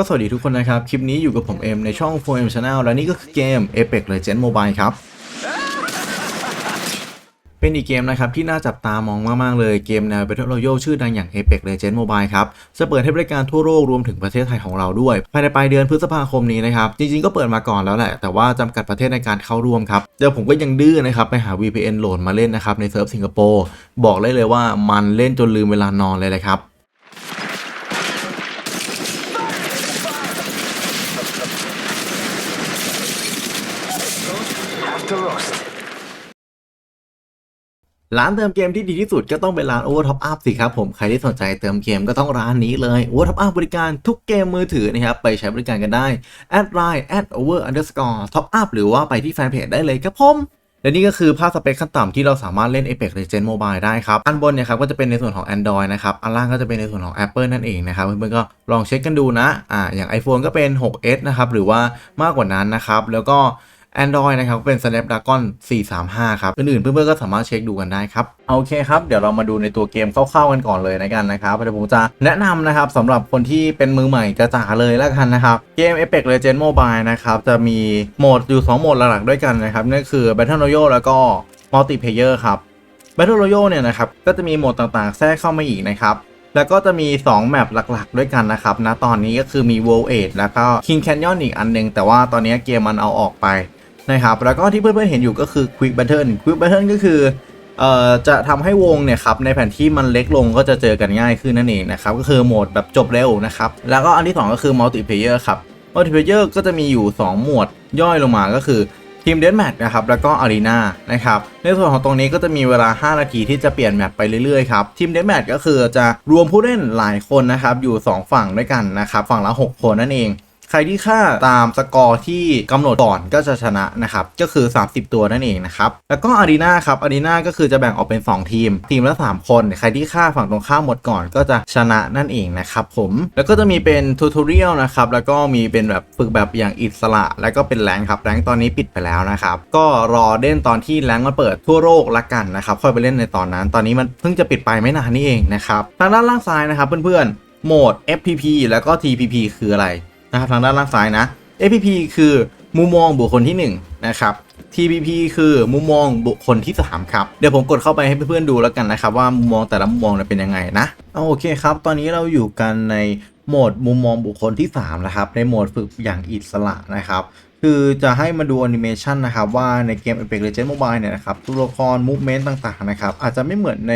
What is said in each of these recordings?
ก็สวัสดีทุกคนนะครับ คลิปนี้อยู่กับผมเอ็มในช่อง 4M Channel และนี่ก็คือเกม Apex Legends Mobile ครับ เป็นอีกเกมนะครับที่น่าจับตามองมาก ๆ เลยเกมแนว Battle Royale ชื่อดังอย่าง Apex Legends Mobile ครับ จะเปิดให้บริการทั่วโลกรวมถึงประเทศไทยของเราด้วย ภายในปลายเดือนพฤษภาคมนี้นะครับ จริง ๆ ก็เปิดมาก่อนแล้วแหละ แต่ว่าจำกัดประเทศในการเข้าร่วมครับเดี๋ยวผมก็ยังดื้อนะครับไปหา VPN โหลดมาเล่นนะครับในเซิร์ฟสิงคโปร์บอกเลยเลยว่ามันเล่นจนลืมเวลานอนเลยเลยครับ After roast. ร้านเติมเกมที่ดีที่สุดก็ต้องเป็นร้าน Over Top Up สิครับผมใครที่สนใจเติมเกมก็ต้องร้านนี้เลย Over Top Up บริการทุกเกมมือถือนะครับ ไปใช้บริการกันได้แอดไลน์ at over underscore top up หรือว่าไปที่แฟนเพจได้เลยครับผมและนี่ก็คือภาพสเปคขั้นต่ำที่เราสามารถเล่น Apex Legends Mobile ได้ครับ อันบนเนี่ยครับก็จะเป็นในส่วนของ Android นะครับ อันล่างก็จะเป็นในส่วนของ Apple นั่นเองนะครับ เพื่อนๆก็ลองเช็คกันดูนะ อ่า อย่าง iPhone ก็เป็น 6s นะครับ หรือว่ามากกว่านั้นนะครับ แล้วก็ Android นะครับเป็น Snapdragon 435 ครับอื่นๆเพื่อนๆก็สามารถเช็คดูกันได้ครับโอเคครับเดี๋ยวเรามาดูในตัวเกมคร่าวๆกันก่อนเลยนะกันนะครับเดี๋ยวผมจะแนะนำนะครับสำหรับคนที่เป็นมือใหม่กระจ๋าเลยแล้วกันนะครับเกม Apex Legends Mobile นะครับจะมีโหมดอยู่ 2 โหมดหลักๆด้วยกันนะครับนั่นคือ Battle Royale แล้วก็ Multiplayer ครับ Battle Royale เนี่ยนะครับก็จะมีโหมดต่างๆ แทรกเข้ามาอีกนะครับแล้วก็จะมี 2 แมปหลักๆ ด้วยกันนะครับณตอนนี้ก็คือมี World 8แล้วก็ King Canyon อีกอันหนึง แต่ว่าตอนนี้เกมมันเอาออกไป นะครับแล้วก็ที่เพื่อนๆเห็นอยู่ก็คือ Quick Battle Quick Battle ก็คือเอ่อจะทำให้วงเนี่ยครับในแผนที่มันเล็กลงก็จะเจอกันง่ายขึ้นนั่นเองนะครับก็คือโหมดแบบจบเร็วนะครับแล้วก็อันที่ 2 ก็คือ Multiplayer ครับ Multiplayer ก็จะมีอยู่ 2 หมวดย่อยลงมาก็คือทีมเดนแมทนะครับแล้วก็ Arena นะครับในส่วนของตรงนี้ก็จะมีเวลา 5 นาทีที่จะเปลี่ยนแมปไปเรื่อยๆครับทีมเดนแมทก็คือจะรวมผู้เล่นหลายคนนะครับอยู่ 2 ฝั่งด้วยกันนะครับฝั่งละ 6 คนนั่นเอง ใครที่ฆ่าตามสกอร์ที่กำหนดก่อนก็จะชนะนะครับ ก็คือ 30 ตัวนั่นเองนะครับ แล้วก็อารีนาครับอารีนาก็คือจะแบ่งออกเป็น 2 ทีม ทีมละ 3 คน ใครที่ฆ่าฝั่งตรงข้ามหมดก่อนก็จะชนะนั่นเองนะครับผมแล้วก็จะมีเป็นทูทอเรียลนะครับแล้วก็มีเป็นแบบฝึกแบบอย่างอิสระ แล้วก็เป็นแรงครับแรงตอนนี้ปิดไปแล้วนะครับก็รอเล่นตอนที่แรงมันเปิดทั่วโลกละกันนะครับค่อยไปเล่นในตอนนั้น ตอนนี้มันเพิ่งจะปิดไปไม่นานนี่เองนะครับทางด้านล่างซ้ายนะครับเพื่อนๆโหมด FPP แล้วก็ TPP คืออะไร นะครับทางด้านล่างซ้ายนะ APP คือมุมมองบุคคลที่ 1 นะครับ TPP คือมุมมองบุคคลที่3ครับ เดี๋ยวผมกดเข้าไปให้เพื่อนๆดูแล้วกันนะครับ ว่ามุมมองแต่ละมุมมองเป็นยังไงนะเอาโอเคครับ ตอนนี้เราอยู่กันในโหมดมุมมองบุคคลที่3นะครับ ในโหมดฝึกอย่างอิสระนะครับ คือจะให้มาดูแอนิเมชันนะครับว่าในเกม Apex Legends Mobile เนี่ยนะครับตัวละครมูฟเมนต์ต่างๆนะครับอาจจะไม่เหมือนใน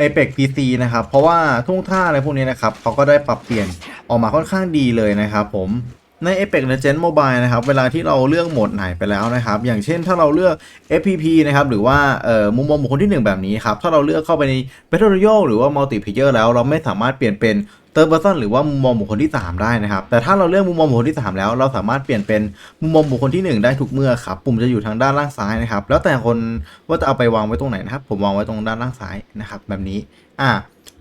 Apex PC นะครับ เพราะว่าทุ่งท่าอะไรพวกนี้นะครับเขาก็ได้ปรับเปลี่ยนออกมาค่อนข้างดีเลยนะครับผมใน Apex Legends Mobile นะครับเวลาที่เราเลือกโหมดไหนไปแล้วนะครับ อย่างเช่นถ้าเราเลือก FPP นะครับหรือว่าเอ่อมุมมองบุคคลที่ 1 แบบนี้ครับ ถ้าเราเลือกเข้าไปใน Battle Royale หรือว่า Multiplayer แล้วเราไม่สามารถเปลี่ยนเป็น Third Person หรือว่ามุมมองบุคคลที่ 3 ได้นะครับ แต่ถ้าเราเลือกมุมมองบุคคลที่ 3 แล้ว เราสามารถเปลี่ยนเป็นมุมมองบุคคลที่ 1 ได้ทุกเมื่อครับ ปุ่มจะอยู่ทางด้านล่างซ้ายนะครับ แล้วแต่คนว่าจะเอาไปวางไว้ตรงไหนนะครับ ผมวางไว้ตรงด้านล่างซ้ายนะครับ แบบนี้ อ่า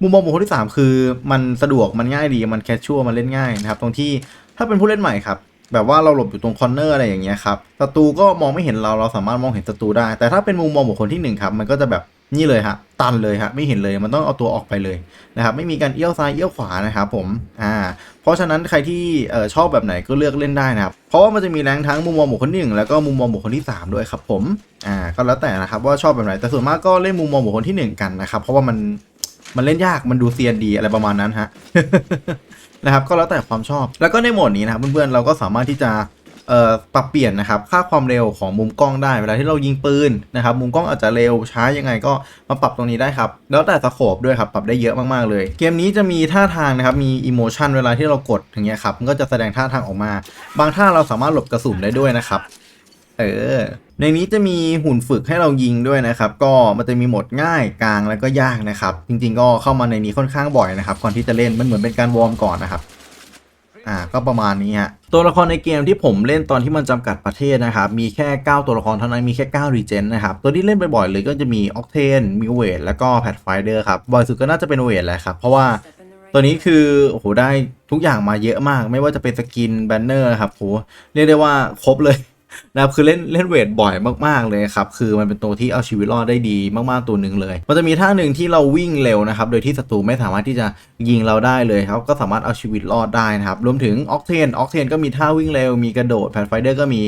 มุมมองบุคคลที่ 3 คือมันสะดวก มันง่ายดี มันแคชชัวมันเล่นง่ายนะครับ ตรงที่ถ้าเป็นผู้เล่นใหม่ครับ แบบว่าเราหลบอยู่ตรงคอร์เนอร์อะไรอย่างเงี้ยครับ ศัตรูก็มองไม่เห็นเรา เราสามารถมองเห็นศัตรูได้ แต่ถ้าเป็นมุมมองบุคคลที่หนึ่งครับ มันก็จะแบบ นี่เลยฮะตันเลยฮะไม่เห็นเลยมันต้องเอาตัวออกไปเลยนะครับไม่มีการเอี้ยวซ้ายเอี้ยวขวานะครับผมอ่าเพราะฉะนั้นใครที่เอ่อชอบแบบไหนก็เลือกเล่นได้นะครับเพราะว่ามันจะมีแรงทั้งมุมมองบุคคลที่หนึ่งแล้วก็มุมมองบุคคลที่สามด้วยครับผมอ่าก็แล้วแต่นะครับว่าชอบแบบไหนแต่ส่วนมากก็เล่นมุมมองบุคคลที่หนึ่งกันนะครับเพราะว่ามันมันเล่นยากมันดูเซียนดีอะไรประมาณนั้นฮะนะครับก็แล้วแต่ความชอบแล้วก็ในโหมดนี้นะครับเพื่อนๆเราก็สามารถที่จะ ปรับเปลี่ยนนะครับค่าความเร็วของมุมกล้องได้เวลาที่เรายิงปืนนะครับมุมกล้องอาจจะเร็วช้ายังไงก็มาปรับตรงนี้ได้ครับแล้วแต่สโคปด้วยครับปรับได้เยอะมากๆเลย เกมนี้จะมีท่าทางนะครับมีอิโมชันเวลาที่เรากดอย่างเงี้ยครับมันก็จะแสดงท่าทางออกมา บางท่าเราสามารถหลบกระสุนได้ด้วยนะครับเออในนี้จะมีหุ่นฝึกให้เรายิงด้วยนะครับ ก็มันจะมีหมดง่ายกลางแล้วก็ยากนะครับ จริงๆ ก็เข้ามาในนี้ค่อนข้างบ่อยนะครับก่อนที่จะเล่นมันเหมือนเป็นการวอร์มก่อนนะครับ อ่าก็ประมาณนี้ฮะตัวละครในเกมที่ผมเล่นตอนที่มันจำกัดประเทศนะครับ มีแค่ 9 ตัวละครเท่านั้นมีแค่9รีเจนนะครับ ตัวที่เล่นบ่อยๆเลยก็จะมีออกเทนมีเวทแล้วก็แพทไฟเดอร์ครับบ่อยสุดก็น่าจะเป็นเวทแหละครับ เพราะว่าตัวนี้คือโอ้โหได้ทุกอย่างมาเยอะมาก ไม่ว่าจะเป็นสกินแบนเนอร์ครับโหเรียกได้ว่าครบเลย นะครับคือเล่นเล่นเวทบ่อยมากๆเลยครับคือมันเป็นตัวที่เอาชีวิตรอดได้ดีมากๆตัวหนึ่งเลย มันจะมีท่าหนึ่งที่เราวิ่งเร็วนะครับโดยที่ศัตรูไม่สามารถที่จะยิงเราได้เลยครับก็สามารถเอาชีวิตรอดได้นะครับรวมถึงออกเทนออกเทนก็มีท่าวิ่งเร็วมีกระโดดแพนไฟเดอร์ก็มี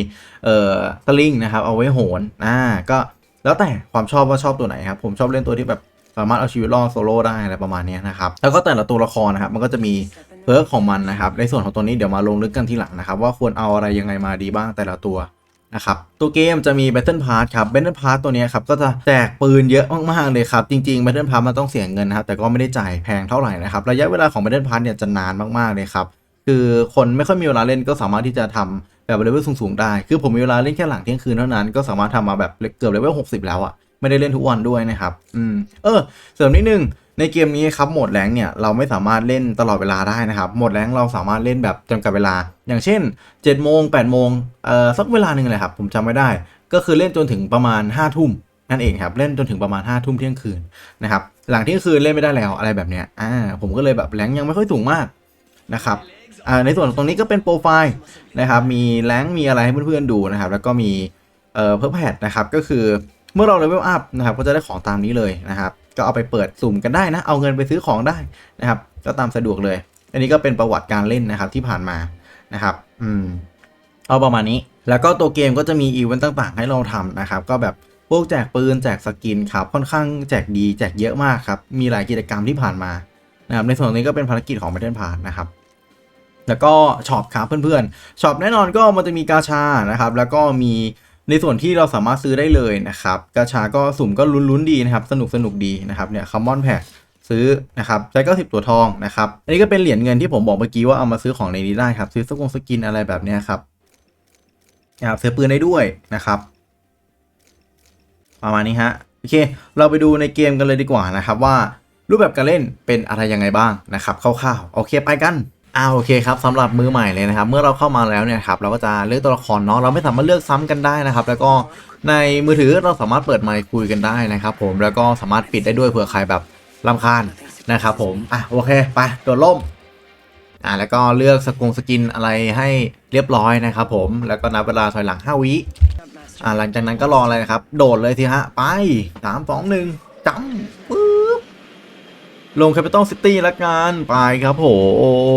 เอ่อสลิงนะครับเอาไว้โหนอ่าก็แล้วแต่ความชอบว่าชอบตัวไหนครับผมชอบเล่นตัวที่แบบ สามารถเอาชีวิตรอดโซโล่ได้อะไรประมาณนี้นะครับแล้วก็แต่ละตัวละครนะครับมันก็จะมีเพิร์กของมันนะครับในส่วนของตัวนี้เดี๋ยวมาลงลึกกันทีหลังนะครับว่าควรเอาอะไรยังไงมาดีบ้างแต่ละตัวนะครับตัวเกมจะมี Battle Pass ครับ Battle Pass ตัวนี้ครับก็จะแจกปืนเยอะมากๆเลยครับ จริงๆ Battle Pass มันต้องเสียเงินนะครับแต่ก็ไม่ได้จ่ายแพงเท่าไหร่นะครับระยะเวลาของ Battle Pass เนี่ยจะนานมากๆเลยครับคือคนไม่ค่อยมีเวลาเล่นก็สามารถที่จะทำแบบเลเวลสูงๆได้ คือผมมีเวลาเล่นแค่หลังเที่ยงคืนเท่านั้นก็สามารถทำมาแบบเกือบเลเวล60แล้วอะ ไม่ได้เล่นทุกวันด้วยนะครับ อืม เออ เสริมนิดนึง ในเกมนี้ครับโหมดแรงเนี่ยเราไม่สามารถเล่นตลอดเวลาได้นะครับ โหมดแรงเราสามารถเล่นแบบจำกัดเวลา อย่างเช่น7โมง8โมงเอ่อสักเวลาหนึ่งเลยครับผมจำไม่ได้ ก็คือเล่นจนถึงประมาณ5ทุ่มนั่นเองครับ เล่นจนถึงประมาณ5ทุ่มเที่ยงคืนนะครับ หลังเที่ยงคืนเล่นไม่ได้แล้วอะไรแบบเนี้ย อ่า ผมก็เลยแบบแรงยังไม่ค่อยสูงมากนะครับอ่าในส่วนตรงนี้ก็เป็นโปรไฟล์นะครับ มีแรงมีอะไรให้เพื่อนๆดูนะครับ แล้วก็มีเอ่อเพิ่มแพทนะครับ ก็คือ เมื่อเราเลเวลอัพนะครับก็จะได้ของตามนี้เลยนะครับ ก็เอาไปเปิดสุ่มกันได้นะ เอาเงินไปซื้อของได้นะครับ ก็ตามสะดวกเลย อันนี้ก็เป็นประวัติการเล่นนะครับที่ผ่านมานะครับ อืม เอาประมาณนี้ แล้วก็ตัวเกมก็จะมีอีเวนต์ต่างๆ ให้เราทำนะครับ ก็แบบพวกแจกปืนแจกสกินครับ ค่อนข้างแจกดีแจกเยอะมากครับ มีหลายกิจกรรมที่ผ่านมานะครับ ในส่วนนี้ก็เป็นภารกิจของ Battle Pass นะครับแล้วก็ช็อปครับเพื่อนๆช็อปแน่นอนก็มันจะมีกาชานะครับ แล้วก็มี ในส่วนที่เราสามารถซื้อได้เลยนะครับกาชาก็สุ่มก็ลุ้นๆดีนะครับ สนุกสนุกดีนะครับเนี่ยคัมมอนแพ็ซื้อนะครับใช้ก็สิบตัวทองนะครับ อันนี้ก็เป็นเหรียญเงินที่ผมบอกเมื่อกี้ว่าเอามาซื้อของในนี้ได้ครับ ซื้อสกงสกินอะไรแบบนี้ครับนะครับซื้อปืนได้ด้วยนะครับ ประมาณนี้ฮะโอเค เราไปดูในเกมกันเลยดีกว่านะครับว่ารูปแบบการเล่นเป็นอะไรยังไงบ้างนะครับคร่าวๆโอเคไปกัน อ่าโอเคครับสำหรับมือใหม่เลยนะครับ เมื่อเราเข้ามาแล้วเนี่ยครับเราก็จะเลือกตัวละครเนาะเราไม่สามารถเลือกซ้ำกันได้นะครับ แล้วก็ในมือถือเราสามารถเปิดไมค์คุยกันได้นะครับ ผมแล้วก็สามารถปิดได้ด้วยเผื่อใครแบบรำคาญนะครับผมอะโอเคไปโดดล่มอ่าแล้วก็เลือกสกงสกินอะไรให้เรียบร้อยนะครับ ผมแล้วก็นับเวลาถอยหลัง5วิอ่าหลังจากนั้นก็รออะไรนะครับ โดดเลยทีฮะไปสามสองหนึ่งจัมปึ๊ ลงแคปิตอลซิตี้ละกันไปครับผ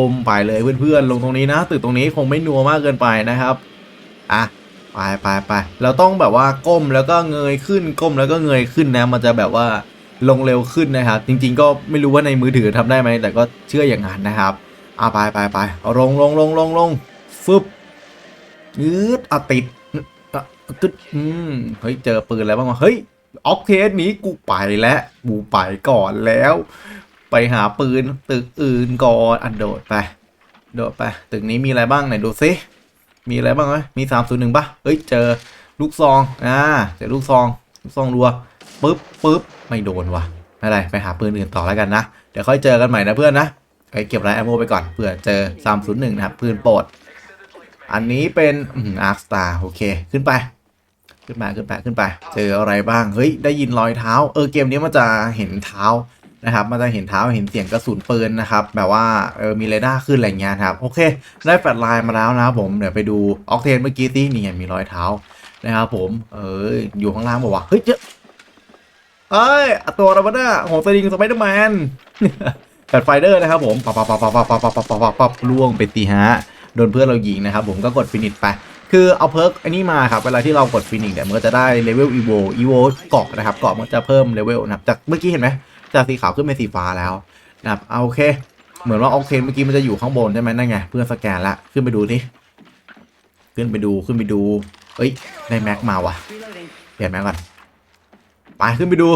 มไปเลยเพื่อนๆ ลงตรงนี้นะตึกตรงนี้คงไม่นัวมากเกินไปนะครับอะไปไปไปเราต้องแบบว่าก้มแล้วก็เงยขึ้นก้มแล้วก็เงยขึ้นนะ มันจะแบบว่าลงเร็วขึ้นนะครับ จริง ๆ ก็ไม่รู้ว่าในมือถือทำได้ไหมแต่ก็เชื่ออย่างนั้นนะครับอะไปไปไปเอาลงลงลงลงลงฟึบยืดอะติดอะตึ๊ดอืมเฮ้ยเจอปืนแล้วบ้างวะเฮ้ยออกเทสนี้กูไปแล้วกูไปก่อนแล้ว ไปหาปืนตึกอื่นก่อนอันโดดไป โดดไป ตึกนี้มีอะไรบ้างไหนดูซิมีอะไรบ้างไหมมีสามศูนย์หนึ่งปะเฮ้ยเจอลูกซองอ่าเจอลูกซองลูกซองรัวปึ๊บปึ๊บไม่โดนว่ะไม่ไรไปหาปืนอื่นต่อแล้วกันนะ เดี๋ยวค่อยเจอกันใหม่นะเพื่อนนะไปเก็บไรแอมโมไปก่อนเผื่อเจอ 301 นะครับปืนโปรด อันนี้เป็นอาร์คสตาร์โอเค ขึ้นไป ขึ้นไปขึ้นไปขึ้นไป เจออะไรบ้าง เฮ้ย ได้ยินรอยเท้า เออ เกมนี้มันจะเห็นเท้า นะครับมันจะเห็นเท้าเห็นเสียงกระสุนปืนนะครับแบบว่าเออมีเรดาร์ขึ้นอะไรเงี้ยครับโอเค ได้แฟลชไลน์มาแล้วนะครับผมเดี๋ยวไปดูออกเทนเมื่อกี้สินี่ไงมีรอยเท้านะครับผมเอออยู่ข้างล่างบอกว่าเฮ้ยเจอเอ้ยตัวอะไรวะเนี่ยของสลิงสไปเดอร์แมนแฟลชไฟเดอร์นะครับผมปับปับปับปับปับปับปับปับปับปับปับล่วงไปตีฮะโดนเพื่อนเรายิงนะครับผมก็กดฟินิชไปคือเอาเพิร์กอันนี้มาครับ เวลาที่เรากดฟินิชเนี่ยมันก็จะได้เลเวลอีโวอีโวเกาะนะครับ เกาะมันจะเพิ่มเลเวลนะครับ จากเมื่อกี้เห็นไหม จากสีขาวขึ้นเป็นสีฟ้าแล้วนะครับเอาโอเค เหมือนว่าออกเทนเมื่อกี้มันจะอยู่ข้างบนใช่ไหมนั่นไงเพื่อนสแกนละขึ้นไปดูสิขึ้นไปดูขึ้นไปดู เอ้ยได้แม็กมาว่ะเปลี่ยนแม็กก่อนไปขึ้นไปดู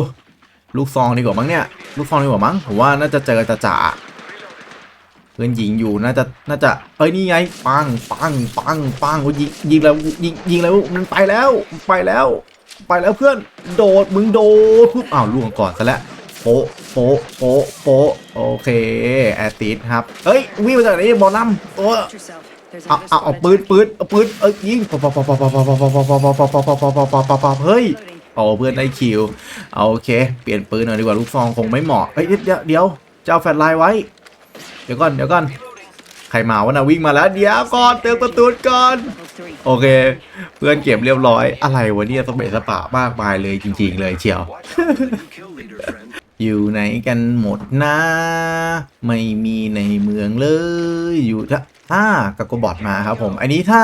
ลูกซองดีกว่ามั้งเนี่ย ลูกซองดีกว่ามั้งผมว่าน่าจะเจอจะจ่าเพื่อนยิงอยู่น่าจะน่าจะเอ้ยนี่ไงปังปังปังปังโอ้ยยิงยิงแล้วยิงยิงแล้วมันไปแล้วไปแล้ว ไปแล้วเพื่อนโดดมึงโดดปุ๊บอ้าวล่วงก่อนซะแล้ว โปะโปะโปะโปะโอเคแอตติสครับเฮ้ยวิ่งมาจากไหนบอลลัมโอ้เอาเอาเอาปืนปืนเอาปืนเอ้ยยิงปะปะปะปะปะปะปะปะปะปะปะปะปะปะปะปะปะปะปะเฮ้ยเอาเพื่อนได้คิวเอาโอเคเปลี่ยนปืนหน่อยดีกว่าลูกซองคงไม่เหมาะเฮ้ยเดี๋ยวเดี๋ยวจะเอาแฟลชไลน์ไว้ เดี๋ยวก่อนเดี๋ยวก่อนใครมาวะนะวิ่งมาแล้วเดี๋ยวก่อนเติมประตูก่อนโอเค เพื่อนเก็บเรียบร้อยอะไรวะเนี่ยสเปซสปะมากมายเลยจริง ๆ เลยเชียว อยู่ไหนกันหมดนะ ไม่มีในเมืองเลย อยู่ถ้าอ่ากากบอดมาครับผมอันนี้ถ้า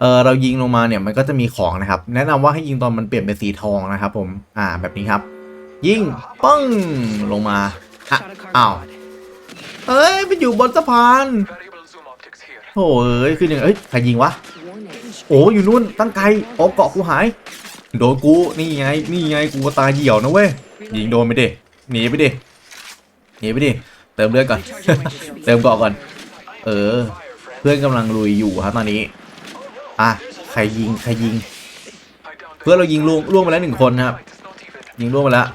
เออเรายิงลงมาเนี่ยมันก็จะมีของนะครับ แนะนำว่าให้ยิงตอนมันเปลี่ยนเป็นสีทองนะครับผมอ่าแบบนี้ครับ ยิงปึ้งลงมาอะอ้าวเอ้ยมันอยู่บนสะพานโอ้ยคือยังไงเอ้ยใครยิงวะโอ้อยู่นู่นตั้งไกลโอ้เกาะกูหาย โดนกูนี่ไงนี่ไงกูตาเหี่ยวนะเว้ยยิงโดนไปดิ หนีไปดิ หนีไปดิ เติมเลือดก่อน เติมเกาะก่อน เออ เพื่อนกำลังลุยอยู่ครับตอนนี้ อะ ใครยิง ใครยิง เพื่อนเรายิงล่วงล่วงไปแล้วหนึ่งคนครับ ยิงล่วงไปแล้ว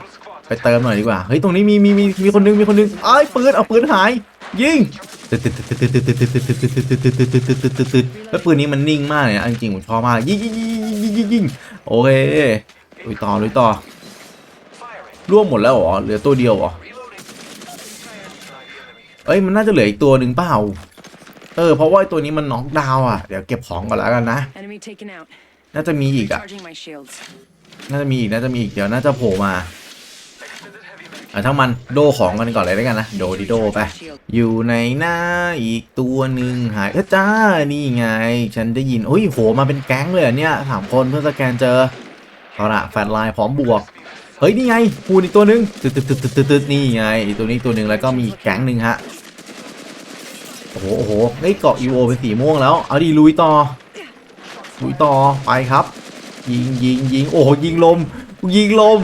ไปเติมหน่อยดีกว่า เฮ้ย ตรงนี้มีมีมีมีคนนึงมีคนนึงไอ้ปืน เอาปืนหาย ยิงแล้วปืนนี้มันนิ่งมากเลยนะจริงผมชอบมากยิงยิงยิงยิงยิงโอเคลุยต่อลุยต่อ ร่วมหมดแล้วเหรอเหลือตัวเดียวเหรอเอ้ยมันน่าจะเหลืออีกตัวหนึ่งเปล่า เออเพราะว่าไอ้ตัวนี้มันน็อกดาวน์อะเดี๋ยวเก็บของก่อนแล้วกันนะ Enemy taken out. น่าจะมีอีกอะ Charging my shields. น่าจะมีอีกน่าจะมีอีกเดี๋ยวน่าจะโผล่มาอะทั้งมันโดของกันก่อนเลยแล้วกันนะโดดิโดไป Shield. อยู่ในหน้าอีกตัวหนึ่งหายเอ้ยจ้านี่ไง ฉันได้ยินโอ้ยโหมาเป็นแก๊งเลยเหรอเนี่ยสามคนเพื่อสแกนเจอเอาละแฟลชไลน์พร้อมบวก เฮ้ยนี่ไงปูนอีกตัวหนึ่งตึ๊ดตึ๊ดตึ๊ดตึ๊ดตึ๊ดนี่ไงตัวนี้ตัวหนึ่งแล้วก็มีแก๊งหนึ่งฮะโอ้โหโอ้โหเฮ้ยเกาะอีโอเป็นสีม่วงแล้วเอาดีลุยต่อลุยต่อไปครับ ยิงยิงยิงโอ้โหยิงลมยิงลม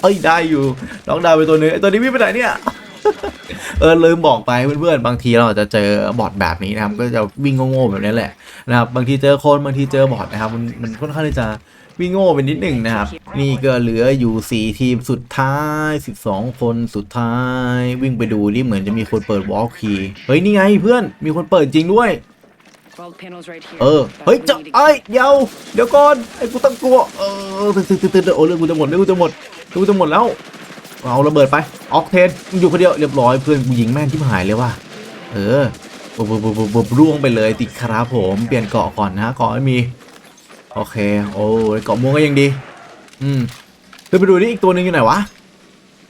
เอ้ยได้อยู่น้องดาวไปตัวนึงไอ้ตัวนี้วิ่งไปไหนเนี่ยเออลืมบอกไปเพื่อนๆ บางทีเราอาจจะเจอบอทแบบนี้นะครับ ก็จะวิ่งโง่ๆแบบนี้แหละนะครับ บางทีเจอคนบางทีเจอบอทนะครับ มันมันค่อนข้างที่จะวิ่งโง่ไปนิดหนึ่งนะครับ นี่ก็เหลืออยู่ 4 ทีมสุดท้าย 12 คนสุดท้าย วิ่งไปดูนี่เหมือนจะมีคนเปิดวอล์คีเฮ้ย นี่ไงเพื่อนมีคนเปิดจริงด้วย เออ เฮ้ยจะไอ้เดี๋ยวเดี๋ยวก่อน ไอ้กูตั้งกลัว เออตื่นตื่นตื่นโอ้เรื่องกูจะหมดเรื่องกูจะหมดเรื่องกูจะหมดแล้ว เอาระเบิดไป ออกเทนอยู่คนเดียวเรียบร้อยเพื่อนกูยิงแม่นที่หายเลยว่ะ เออบบบบร่วงไปเลยติดครับผม เปลี่ยนเกาะก่อนนะเกาะไม่มี โอเค โอ้ยเกาะม่วงก็ยังดี อืมเดี๋ยวไปดูนี่อีกตัวหนึ่งอยู่ไหนวะ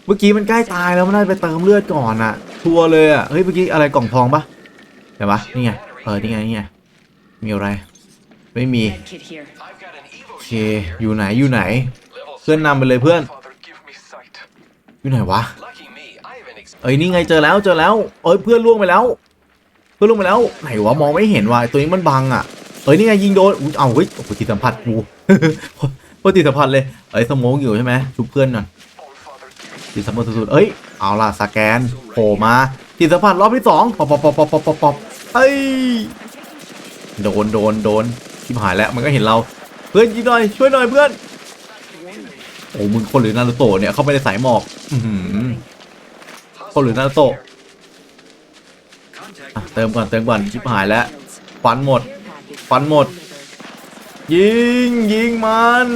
เมื่อกี้มันใกล้ตายแล้วมันได้ไปเติมเลือดก่อนอะทัวร์เลยอะเฮ้ย เมื่อกี้อะไรกล่องทองปะเดี๋ยวปะนี่ไง เออ นี่ไง นี่ไง มีอะไร ไม่มี โอเค อยู่ไหน อยู่ไหน เพื่อนนำไปเลยเพื่อน อยู่ไหนวะ เอ้ย นี่ไง เจอแล้ว เจอแล้ว เอ้ย เพื่อนล่วงไปแล้ว เพื่อนล่วงไปแล้ว ไหนวะ มองไม่เห็นว่ะตัวนี้มันบังอะ เอ้ยนี่ไงยิงโดนอุ๊ยเอาเฮ้ยโอ้โหติดสัมผัสกูโคตรติดสัมผัสเลยเอ้ยสมองอยู่ใช่ไหมชุบเพื่อนก่อน All Father, give me ติดสัมผัสสุดๆเอ้ยเอาล่ะสแกนโผล่มาติดสัมผัสรอบที่สองปอบปอบปอบปอบปอบปอบปอบเอ้ยโดนโดนโดนชิบหายแล้วมันก็เห็นเราเพื่อนยิงหน่อยช่วยหน่อยเพื่อนโอ้มึงคนหรือนารูโตะเนี่ยเข้าไปในสายหมอกคนหรือนารูโตะเติมก่อนเติมก่อนชิบหายแล้ว Shields. ฟันหมด ฟันหมด ยิงยิงมัน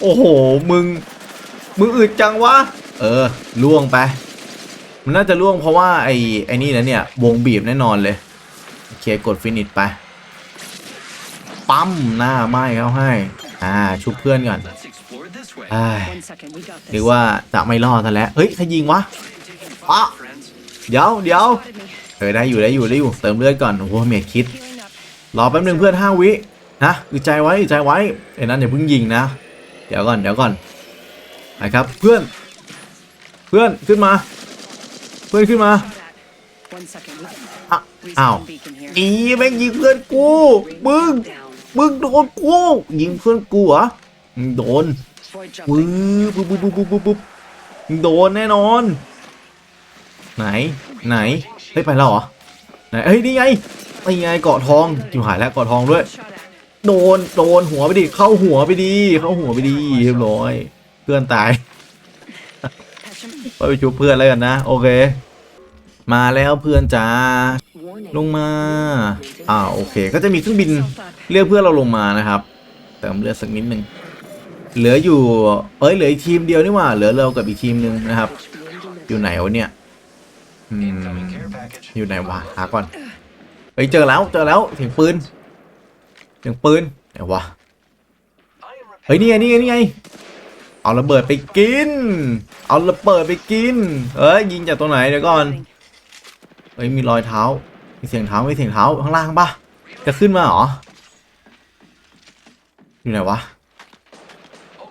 โอ้โห มึง มึงอึดจังวะ เออ ล่วงไป มันน่าจะล่วงเพราะว่าไอ้ไอ้นี่นะเนี่ย วงบีบแน่นอนเลย โอเค กดฟินิชไป ปั๊มหน้าไหม้เข้าให้ อ่า ชุบเพื่อนก่อน Let's explore this way. อ้าย One second, we got หรื this. อว่าจะไม่รอดซะแล้ว เฮ้ย ใครยิงวะอะ Friends, เดี๋ยวเดี๋ยว Spotted me. เออได้อยู่ได้อยู่ได้อยู่ เติมเลือดก่อน โอ้โหเมดคิด Healing up. รอแป๊บนึงเพื่อนห้าวินะอึดใจไว้อึดใจไว้ไอ้นั้นอย่าเพิ่งยิงนะ เดี๋ยวก่อนเดี๋ยวก่อนไปครับเพื่อน เพื่อนขึ้นมา เพื่อนขึ้นมาอ้าวอีแม่งยิงเพื่อนกูมึงมึงโดนกูยิงเพื่อนกูเหรอมึงโดนปึ๊บปึ๊บปึ๊บปึ๊บปึ๊บปึ๊บมึงโดนแน่นอน ไหนไหนเฮ้ยไปแล้วเหรอไหนเฮ้ยนี่ไง นี่ไงเกาะทองจิ๋วหายแล้วเกาะทองด้วย โดนโดนหัวไปดิเข้าหัวไปดีเข้าหัวไปดีเรียบร้อย เพื่อนตายไปชุบเพื่อนแล้วกันนะ โอเค มาแล้วเพื่อนจ้าลงมาอ่าโอเค ก็จะมีเครื่องบินเรียกเพื่อนเราลงมานะครับเติมเลือดสักนิดหนึ่งเหลืออยู่เอ้ยเหลืออีกทีมเดียวนี่หว่าเหลือเรากับอีกทีมหนึ่งนะครับ อยู่ไหนวะเนี่ยอืมอยู่ไหนวะหาก่อน เฮ้ยเจอแล้วเจอแล้วเสียงปืนเสียงปืนไหนวะเฮ้ยนี่ไงนี่ไงนี่ไงเอาระเบิดไปกิน เอาระเบิดไปกิน เอ้ยยิงจากตรงไหนเดี๋ยวก่อนเฮ้ยมีรอยเท้า มีเสียงเท้ามีเสียงเท้าข้างล่างปะจะขึ้นมาเหรออยู่ไหนวะ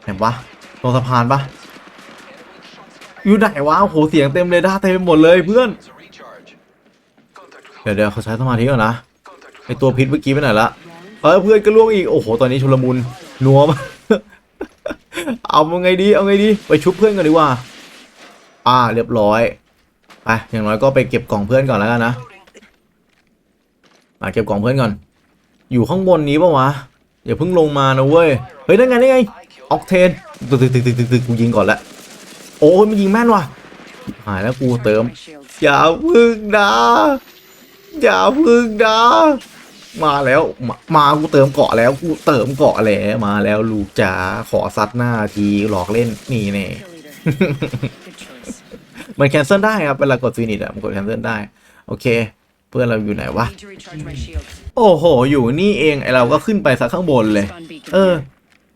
ไหนวะตรงสะพานปะอยู่ไหนวะโอ้โหเสียงเต็มเลยด้าเต็มหมดเลยเพื่อน เดี๋ยวเดี๋ยวเขาใช้สมาธิก่อนนะไอตัวพิษเมื่อกี้ไปไหนละเออเพื่อนก็ล่วงอีกโอ้โหตอนนี้ชุลมุนนัวมากเอาไงดีเอาไงดีไปชุบเพื่อนกันดีกว่า อ่าเรียบร้อยไปอย่างน้อยก็ไปเก็บกล่องเพื่อนก่อนแล้วกันนะมาเก็บกล่องเพื่อนก่อน อยู่ข้างบนนี้ปะวะอย่าเพิ่งลงมานะเว้ยเฮ้ยนั่นไงนั่นไงออกเทนตึกตึกตึกตึกตึกตึกกูยิงก่อนละโอ้ยมันยิงแม่นว่ะหายแล้วกูเติม อย่าพึ่งนะ อย่าพึ่งนะ มาแล้วมามากูเติมเกาะแล้วกูเติมเกาะแล้วมาแล้วลูกจ๋าขอซัดหน้าทีหลอกเล่นนี่แน่ มันแคนเซิลได้ครับเวลากดฟินิชอะมันกดแคนเซิลได้ โอเค เพื่อนเราอยู่ไหนวะ โอ้โห อยู่นี่เองไอเราก็ขึ้นไปสักข้างบนเลย เออ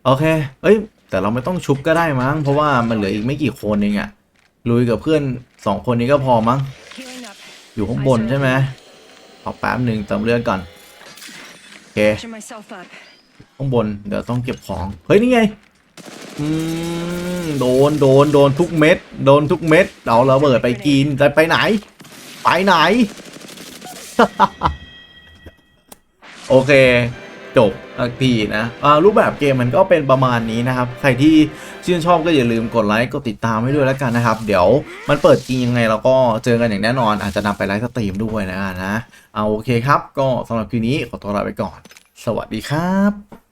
โอเค เอ้ย แต่เราไม่ต้องชุบก็ได้มั้ง เพราะว่ามันเหลืออีกไม่กี่คนเองอะลุยกับเพื่อนสองคนนี้ก็พอมั้ง อยู่ข้างบนใช่ไหม ขอแป๊บหนึ่งเติมเลือดก่อน โอเค Patching myself up. ข้างบน เดี๋ยวต้องเก็บของ เฮ้ย นี่ไง อืม โดน โดน โดนทุกเม็ด โดนทุกเม็ด เราระเบิดไปกินจะไปไหน ไปไหน โอเค จบสักทีนะรูปแบบเกมมันก็เป็นประมาณนี้นะครับ ใครที่ชื่นชอบก็อย่าลืมกดไลค์กดติดตามให้ด้วยแล้วกันนะครับ เดี๋ยวมันเปิดจริงยังไงเราก็เจอกันอย่างแน่นอน อาจจะนำไปไลฟ์สตรีมด้วยนะนะเอาโอเคครับ ก็สำหรับคลิปนี้ขอตัวลาไปก่อน สวัสดีครับ